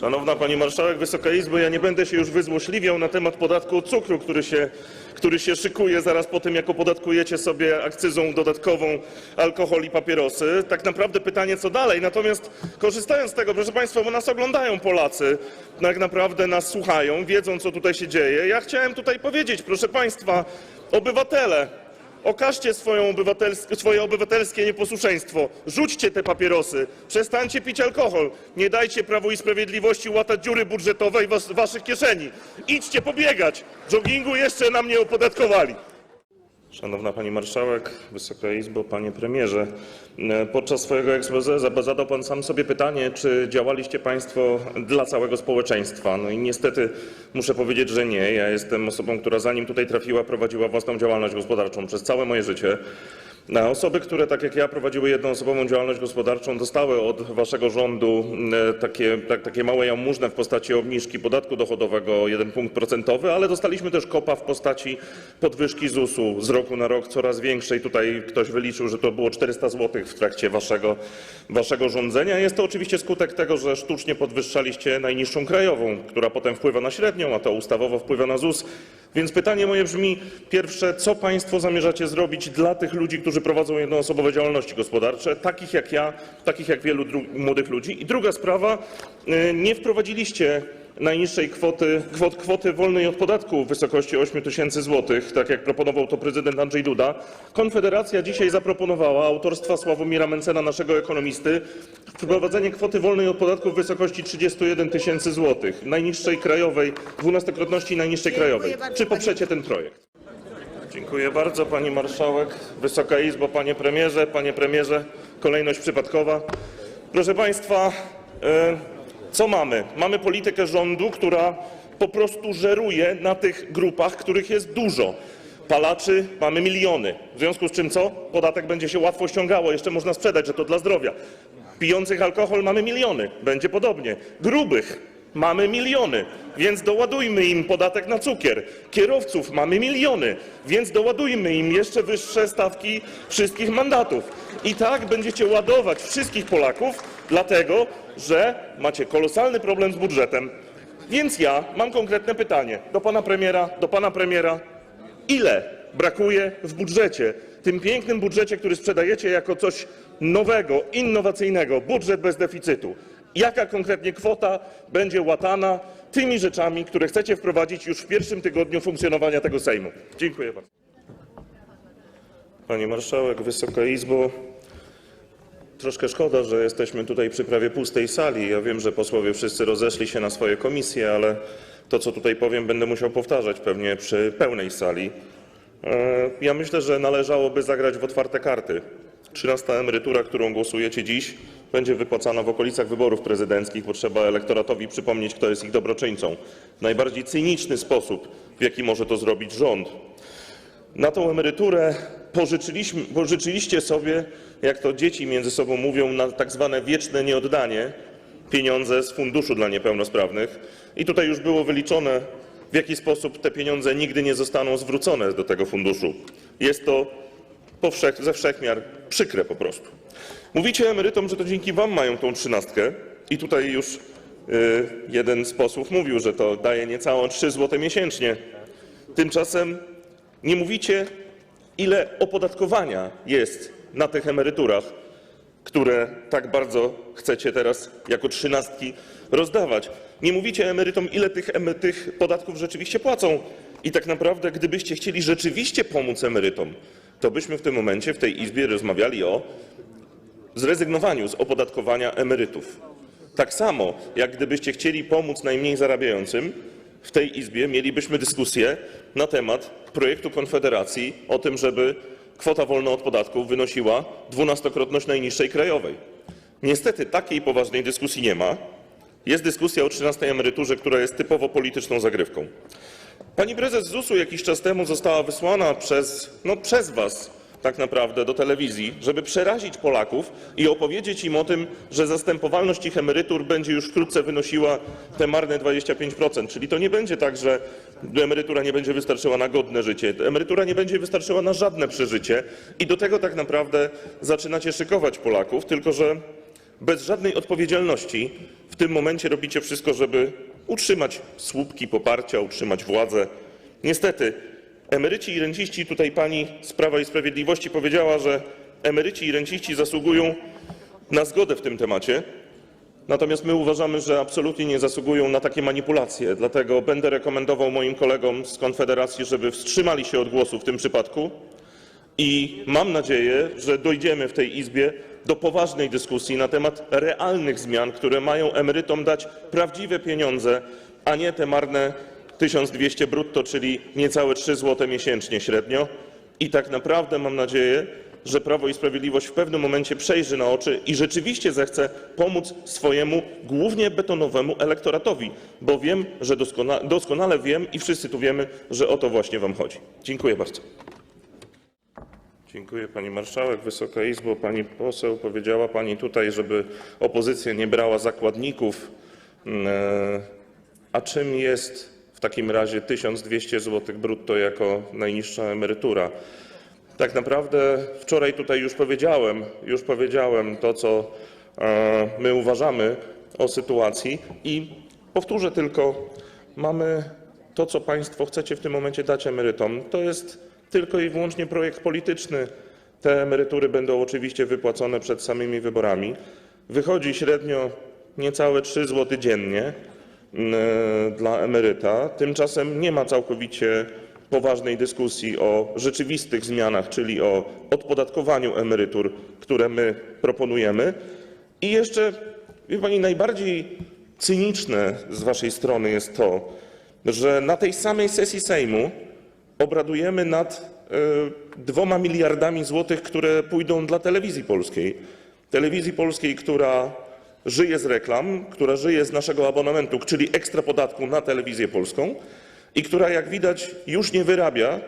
Szanowna Pani Marszałek, Wysoka Izbo, ja nie będę się już wyzłośliwiał na temat podatku od cukru, który się, który się szykuje zaraz po tym, jak opodatkujecie sobie akcyzą dodatkową alkohol i papierosy. Tak naprawdę pytanie, co dalej? Natomiast korzystając z tego, proszę Państwa, bo nas oglądają Polacy, tak naprawdę nas słuchają, wiedzą, co tutaj się dzieje. Ja chciałem tutaj powiedzieć, proszę Państwa, obywatele, Okażcie swoje obywatelskie nieposłuszeństwo. Rzućcie te papierosy. Przestańcie pić alkohol. Nie dajcie Prawu i Sprawiedliwości łatać dziury budżetowej was, waszych kieszeni. Idźcie pobiegać. Joggingu jeszcze nam nie opodatkowali. Szanowna Pani Marszałek, Wysoka Izbo, Panie Premierze, podczas swojego za- zadał Pan sam sobie pytanie, czy działaliście Państwo dla całego społeczeństwa. No i niestety muszę powiedzieć, że nie. Ja jestem osobą, która zanim tutaj trafiła, prowadziła własną działalność gospodarczą przez całe moje życie. A osoby, które tak jak ja prowadziły jednoosobową działalność gospodarczą, dostały od Waszego rządu e, takie, tak, takie małe jałmużnę w postaci obniżki podatku dochodowego o jeden punkt procentowy, ale dostaliśmy też kopa w postaci podwyżki ZUS-u z roku na rok coraz większej. Tutaj ktoś wyliczył, że to było 400 zł w trakcie Waszego, waszego rządzenia. Jest to oczywiście skutek tego, że sztucznie podwyższaliście najniższą krajową, która potem wpływa na średnią, a to ustawowo wpływa na ZUS. Więc pytanie moje brzmi, pierwsze, co Państwo zamierzacie zrobić dla tych ludzi, którzy prowadzą jednoosobowe działalności gospodarcze, takich jak ja, takich jak wielu młodych ludzi? I druga sprawa, y, nie wprowadziliście najniższej kwoty, kwot, kwoty wolnej od podatku w wysokości 8 tysięcy złotych, tak jak proponował to prezydent Andrzej Duda. Konfederacja dzisiaj zaproponowała, autorstwa Sławomira Mencena, naszego ekonomisty, wprowadzenie kwoty wolnej od podatku w wysokości 31 tysięcy złotych, najniższej krajowej, dwunastokrotności najniższej krajowej. Czy poprzecie ten projekt? Dziękuję bardzo Pani Marszałek, Wysoka Izbo, Panie Premierze, Panie Premierze, kolejność przypadkowa. Proszę Państwa, e, co mamy? Mamy politykę rządu, która po prostu żeruje na tych grupach, których jest dużo. Palaczy mamy miliony, w związku z czym co? Podatek będzie się łatwo ściągało, jeszcze można sprzedać, że to dla zdrowia. Pijących alkohol mamy miliony, będzie podobnie. Grubych Mamy miliony, więc doładujmy im podatek na cukier. Kierowców mamy miliony, więc doładujmy im jeszcze wyższe stawki wszystkich mandatów. I tak będziecie ładować wszystkich Polaków, dlatego że macie kolosalny problem z budżetem. Więc ja mam konkretne pytanie do pana premiera, do pana premiera. Ile brakuje w budżecie, tym pięknym budżecie, który sprzedajecie jako coś nowego, innowacyjnego, budżet bez deficytu? Jaka konkretnie kwota będzie łatana tymi rzeczami, które chcecie wprowadzić już w pierwszym tygodniu funkcjonowania tego Sejmu? Dziękuję bardzo. Pani Marszałek, Wysoka Izbo. Troszkę szkoda, że jesteśmy tutaj przy prawie pustej sali. Ja wiem, że posłowie wszyscy rozeszli się na swoje komisje, ale to, co tutaj powiem, będę musiał powtarzać pewnie przy pełnej sali. E, Ja myślę, że należałoby zagrać w otwarte karty. 13 emerytura, którą głosujecie dziś, będzie wypłacana w okolicach wyborów prezydenckich, bo trzeba elektoratowi przypomnieć, kto jest ich dobroczyńcą. Najbardziej cyniczny sposób, w jaki może to zrobić rząd. Na tą emeryturę pożyczyliśmy, pożyczyliście sobie, jak to dzieci między sobą mówią, na tak zwane wieczne nieoddanie pieniądze z funduszu dla niepełnosprawnych. I tutaj już było wyliczone, w jaki sposób te pieniądze nigdy nie zostaną zwrócone do tego funduszu. Jest to powszech, ze wszechmiar przykre po prostu. Mówicie emerytom, że to dzięki wam mają tą trzynastkę i tutaj już y, jeden z posłów mówił, że to daje niecałą 3 zł miesięcznie. Tymczasem nie mówicie, ile opodatkowania jest na tych emeryturach, które tak bardzo chcecie teraz jako trzynastki rozdawać. Nie mówicie emerytom, ile tych, tych podatków rzeczywiście płacą. I tak naprawdę, gdybyście chcieli rzeczywiście pomóc emerytom, to byśmy w tym momencie w tej Izbie rozmawiali o zrezygnowaniu z opodatkowania emerytów. Tak samo, jak gdybyście chcieli pomóc najmniej zarabiającym, w tej Izbie mielibyśmy dyskusję na temat projektu Konfederacji o tym, żeby kwota wolna od podatków wynosiła dwunastokrotność najniższej krajowej. Niestety takiej poważnej dyskusji nie ma. Jest dyskusja o 13 emeryturze, która jest typowo polityczną zagrywką. Pani prezes ZUS-u jakiś czas temu została wysłana przez, no, przez was tak naprawdę do telewizji, żeby przerazić Polaków i opowiedzieć im o tym, że zastępowalność ich emerytur będzie już wkrótce wynosiła te marne 25%. Czyli to nie będzie tak, że emerytura nie będzie wystarczyła na godne życie. Emerytura nie będzie wystarczyła na żadne przeżycie i do tego tak naprawdę zaczynacie szykować Polaków, tylko że bez żadnej odpowiedzialności w tym momencie robicie wszystko, żeby utrzymać słupki poparcia, utrzymać władzę. Niestety, emeryci i renciści, tutaj pani z Prawa i Sprawiedliwości powiedziała, że emeryci i renciści zasługują na zgodę w tym temacie. Natomiast my uważamy, że absolutnie nie zasługują na takie manipulacje. Dlatego będę rekomendował moim kolegom z Konfederacji, żeby wstrzymali się od głosu w tym przypadku. I mam nadzieję, że dojdziemy w tej Izbie do poważnej dyskusji na temat realnych zmian, które mają emerytom dać prawdziwe pieniądze, a nie te marne 1200 brutto, czyli niecałe 3 zł miesięcznie średnio. I tak naprawdę mam nadzieję, że Prawo i Sprawiedliwość w pewnym momencie przejrzy na oczy i rzeczywiście zechce pomóc swojemu głównie betonowemu elektoratowi, bo wiem, że doskona, doskonale wiem i wszyscy tu wiemy, że o to właśnie wam chodzi. Dziękuję bardzo. Dziękuję pani marszałek, Wysoka Izbo. Pani poseł powiedziała pani tutaj, żeby opozycja nie brała zakładników. Mm, e, A czym jest w takim razie 1200 zł brutto jako najniższa emerytura? Tak naprawdę wczoraj tutaj już powiedziałem, już powiedziałem to, co e, my uważamy o sytuacji i powtórzę tylko, mamy to, co Państwo chcecie w tym momencie dać emerytom. To jest tylko i wyłącznie projekt polityczny. Te emerytury będą oczywiście wypłacone przed samymi wyborami. Wychodzi średnio niecałe 3 zł dziennie mm, dla emeryta. Tymczasem nie ma całkowicie poważnej dyskusji o rzeczywistych zmianach, czyli o odpodatkowaniu emerytur, które my proponujemy. I jeszcze, wie pani, najbardziej cyniczne z waszej strony jest to, że na tej samej sesji Sejmu obradujemy nad e, dwoma miliardami złotych, które pójdą dla telewizji polskiej. Telewizji polskiej, która żyje z reklam, która żyje z naszego abonamentu, czyli ekstra podatku na telewizję polską i która, jak widać, już nie wyrabia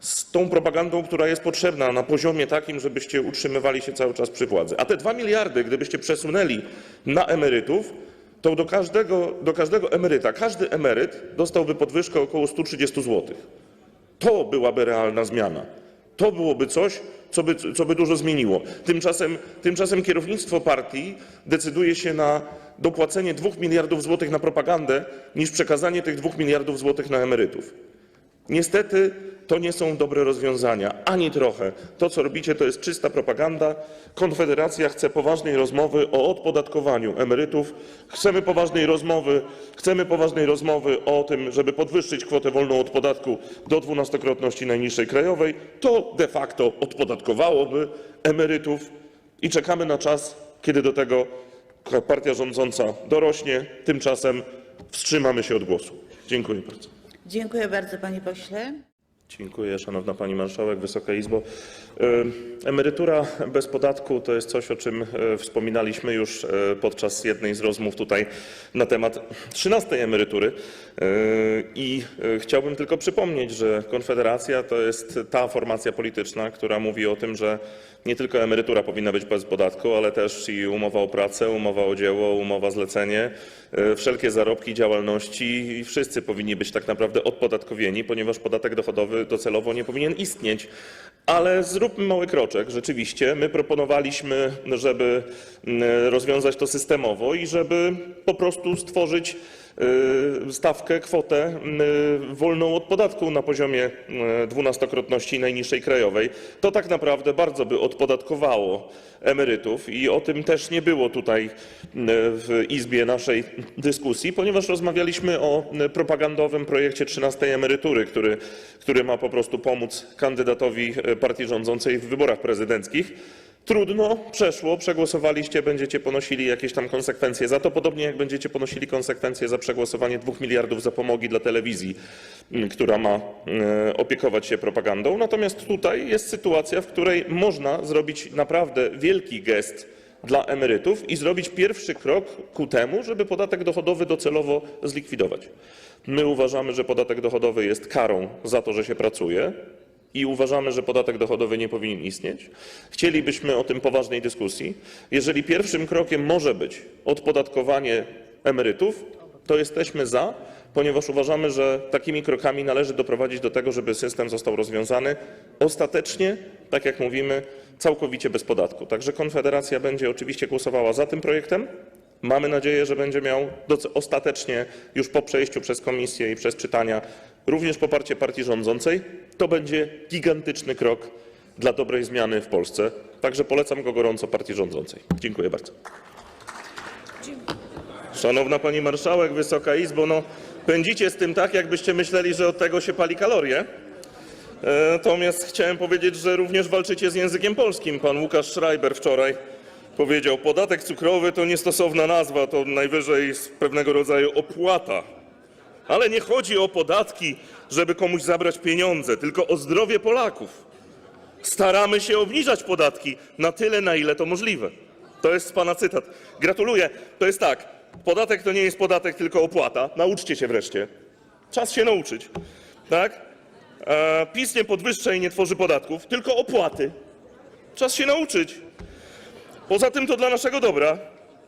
z tą propagandą, która jest potrzebna na poziomie takim, żebyście utrzymywali się cały czas przy władzy. A te dwa miliardy, gdybyście przesunęli na emerytów, to do każdego, do każdego emeryta, każdy emeryt dostałby podwyżkę około 130 zł. To byłaby realna zmiana. To byłoby coś, co by, co by dużo zmieniło. Tymczasem, tymczasem kierownictwo partii decyduje się na dopłacenie 2 miliardów złotych na propagandę, niż przekazanie tych 2 miliardów złotych na emerytów. Niestety to nie są dobre rozwiązania, ani trochę. To, co robicie, to jest czysta propaganda. Konfederacja chce poważnej rozmowy o odpodatkowaniu emerytów. Chcemy poważnej rozmowy, chcemy poważnej rozmowy o tym, żeby podwyższyć kwotę wolną od podatku do dwunastokrotności najniższej krajowej. To de facto odpodatkowałoby emerytów i czekamy na czas, kiedy do tego partia rządząca dorośnie. Tymczasem wstrzymamy się od głosu. Dziękuję bardzo. Dziękuję bardzo, panie pośle. Dziękuję, szanowna pani marszałek, Wysoka Izbo. E, Emerytura bez podatku to jest coś, o czym e, wspominaliśmy już e, podczas jednej z rozmów tutaj na temat 13 emerytury. I chciałbym tylko przypomnieć, że Konfederacja to jest ta formacja polityczna, która mówi o tym, że nie tylko emerytura powinna być bez podatku, ale też i umowa o pracę, umowa o dzieło, umowa zlecenie, e, wszelkie zarobki, działalności i wszyscy powinni być tak naprawdę odpodatkowieni, ponieważ podatek dochodowy docelowo nie powinien istnieć. Ale zróbmy mały kroczek. Rzeczywiście, my proponowaliśmy, żeby mm, rozwiązać to systemowo i żeby po prostu stworzyć stawkę, kwotę y, wolną od podatku na poziomie y, dwunastokrotności najniższej krajowej. To tak naprawdę bardzo by odpodatkowało emerytów i o tym też nie było tutaj y, w Izbie naszej dyskusji, ponieważ rozmawialiśmy o y, propagandowym projekcie 13 emerytury, który, który ma po prostu pomóc kandydatowi y, partii rządzącej w wyborach prezydenckich. Trudno, przeszło, przegłosowaliście, będziecie ponosili jakieś tam konsekwencje za to, podobnie jak będziecie ponosili konsekwencje za przegłosowanie dwóch miliardów zapomogi dla telewizji, m, która ma e, opiekować się propagandą. Natomiast tutaj jest sytuacja, w której można zrobić naprawdę wielki gest dla emerytów i zrobić pierwszy krok ku temu, żeby podatek dochodowy docelowo zlikwidować. My uważamy, że podatek dochodowy jest karą za to, że się pracuje i uważamy, że podatek dochodowy nie powinien istnieć. Chcielibyśmy o tym poważnej dyskusji. Jeżeli pierwszym krokiem może być odpodatkowanie emerytów, to jesteśmy za, ponieważ uważamy, że takimi krokami należy doprowadzić do tego, żeby system został rozwiązany ostatecznie, tak jak mówimy, całkowicie bez podatku. Także Konfederacja będzie oczywiście głosowała za tym projektem. Mamy nadzieję, że będzie miał ostatecznie już po przejściu przez komisję i przez czytania również poparcie partii rządzącej. To będzie gigantyczny krok dla dobrej zmiany w Polsce. Także polecam go gorąco partii rządzącej. Dziękuję bardzo. Szanowna Pani Marszałek, Wysoka Izbo, no pędzicie z tym tak, jakbyście myśleli, że od tego się pali kalorie. E, Natomiast chciałem powiedzieć, że również walczycie z językiem polskim. Pan Łukasz Schreiber wczoraj powiedział, podatek cukrowy to niestosowna nazwa, to najwyżej pewnego rodzaju opłata. Ale nie chodzi o podatki, żeby komuś zabrać pieniądze, tylko o zdrowie Polaków. Staramy się obniżać podatki na tyle, na ile to możliwe. To jest pana cytat. Gratuluję. To jest tak. Podatek to nie jest podatek, tylko opłata. Nauczcie się wreszcie. Czas się nauczyć. Tak? E, PiS nie podwyższa i nie tworzy podatków, tylko opłaty. Czas się nauczyć. Poza tym to dla naszego dobra.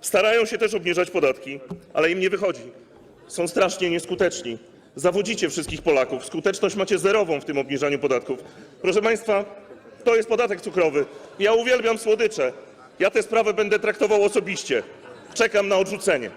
Starają się też obniżać podatki, ale im nie wychodzi. Są strasznie nieskuteczni. Zawodzicie wszystkich Polaków. Skuteczność macie zerową w tym obniżaniu podatków. Proszę Państwa, to jest podatek cukrowy. Ja uwielbiam słodycze. Ja tę sprawę będę traktował osobiście. Czekam na odrzucenie.